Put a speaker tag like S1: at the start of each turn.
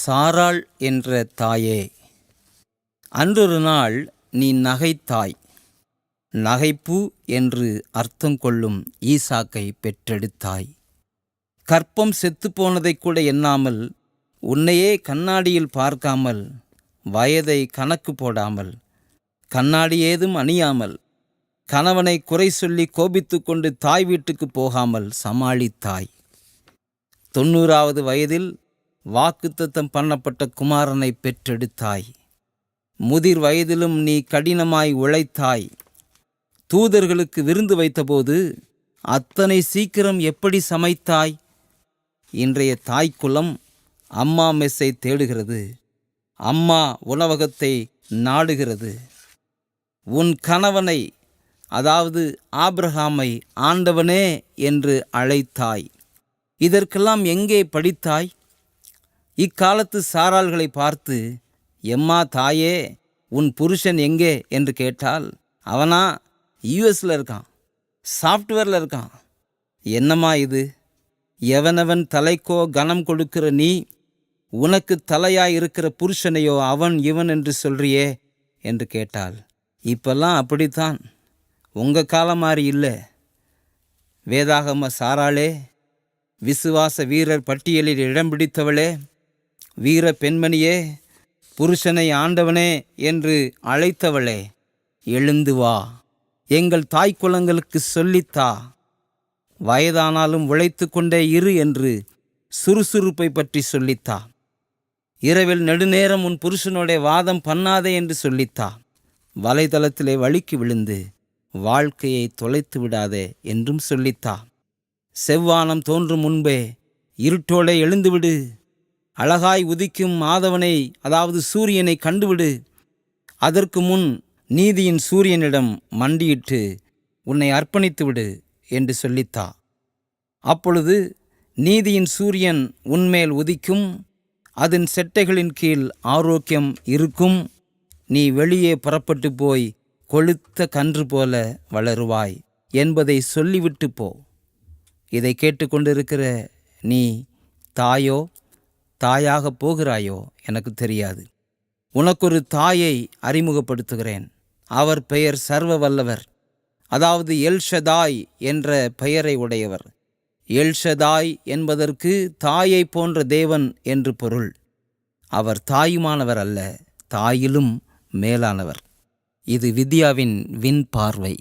S1: சாராள் என்ற தாயே அன்றொரு நாள் நீ நகைத்தாய். நகைப்பு என்று அர்த்தம் கொள்ளும் ஈசாக்கை பெற்றெடுத்தாய். கற்பம் செத்துப்போனதை கூட எண்ணாமல் உன்னையே கண்ணாடியில் பார்க்காமல் வயதை கணக்கு போடாமல் கண்ணாடி ஏதும் அணியாமல் கணவனை குறை சொல்லி கோபித்து கொண்டு தாய் வீட்டுக்கு போகாமல் சமாளித்தாய். தொண்ணூறாவது வயதில் வாக்குத்தத்தம் பண்ணப்பட்ட குமாரனை பெற்றெடுத்தாய். முதிர் வயதிலும் நீ கடினமாய் உழைத்தாய். தூதர்களுக்கு விருந்து வைத்தபோது அத்தனை சீக்கிரம் எப்படி சமைத்தாய்? இன்றைய தாய்க்குலம் அம்மா மெஸ்ஸை தேடுகிறது. அம்மா உணவகத்தை நாடுகிறது. உன் கணவனை அதாவது ஆப்ரஹாமை ஆண்டவனே என்று அழைத்தாய். இதற்கெல்லாம் எங்கே படித்தாய்? இக்காலத்து சாராள்களை பார்த்து எம்மா தாயே உன் புருஷன் எங்கே? என்று கேட்டால் அவனா யூஎஸில் இருக்கான் சாஃப்ட்வேரில் இருக்கான். என்னம்மா இது? எவனவன் தலைக்கோ கனம் கொடுக்கிற நீ? உனக்கு தலையாய் இருக்கிற புருஷனையோ அவன் இவன் என்று சொல்றியே? என்று கேட்டாள் இப்பெல்லாம் அப்படித்தான். உங்கள் காலம் மாதிரி இல்லை. வேதாகம சாராளே விசுவாச வீரர் பட்டியலில் இடம் பிடித்தவளே வீர பெண்மணியே புருஷனை ஆண்டவனே என்று அழைத்தவளே எழுந்து வா. எங்கள் தாய் குலங்களுக்கு சொல்லித்தா வயதானாலும் உழைத்து கொண்டே இரு என்று சுறுசுறுப்பை பற்றி சொல்லித்தா இரவில் நெடுநேரம் உன் புருஷனோட வாதம் பண்ணாதே என்று சொல்லித்தா வலைதளத்திலே வழுக்கி விழுந்து வாழ்க்கையை தொலைத்து விடாதே என்றும் சொல்லித்தா செவ்வானம் தோன்றும் முன்பே இருட்டோடே எழுந்துவிடு அழகாய் உதிக்கும் மாதவனை அதாவது சூரியனை கண்டுவிடு. அதற்கு முன் நீதியின் சூரியனிடம் மண்டியிட்டு உன்னை அர்ப்பணித்து விடு என்று சொல்லித்தா. அப்பொழுது நீதியின் சூரியன் உன்மேல் உதிக்கும் அதன் செட்டைகளின் கீழ் ஆரோக்கியம் இருக்கும் நீ வெளியே புறப்பட்டு போய் கொளுத்த கன்று போல வளருவாய் என்பதை சொல்லிவிட்டு போ. இதை கேட்டுக்கொண்டிருக்கிற நீ தாயோ? தாயாக போகிறாயோ எனக்கு தெரியாது. உனக்கொரு தாயை அறிமுகப்படுத்துகிறேன். அவர் பெயர் சர்வ வல்லவர் அதாவது எல்ஷதாய் என்ற பெயரை உடையவர். எல்ஷதாய் என்பதற்கு தாயை போன்ற தேவன் என்று பொருள். அவர் தாயுமானவர் அல்ல தாயிலும் மேலானவர். இது வித்யாவின் விண் பார்வை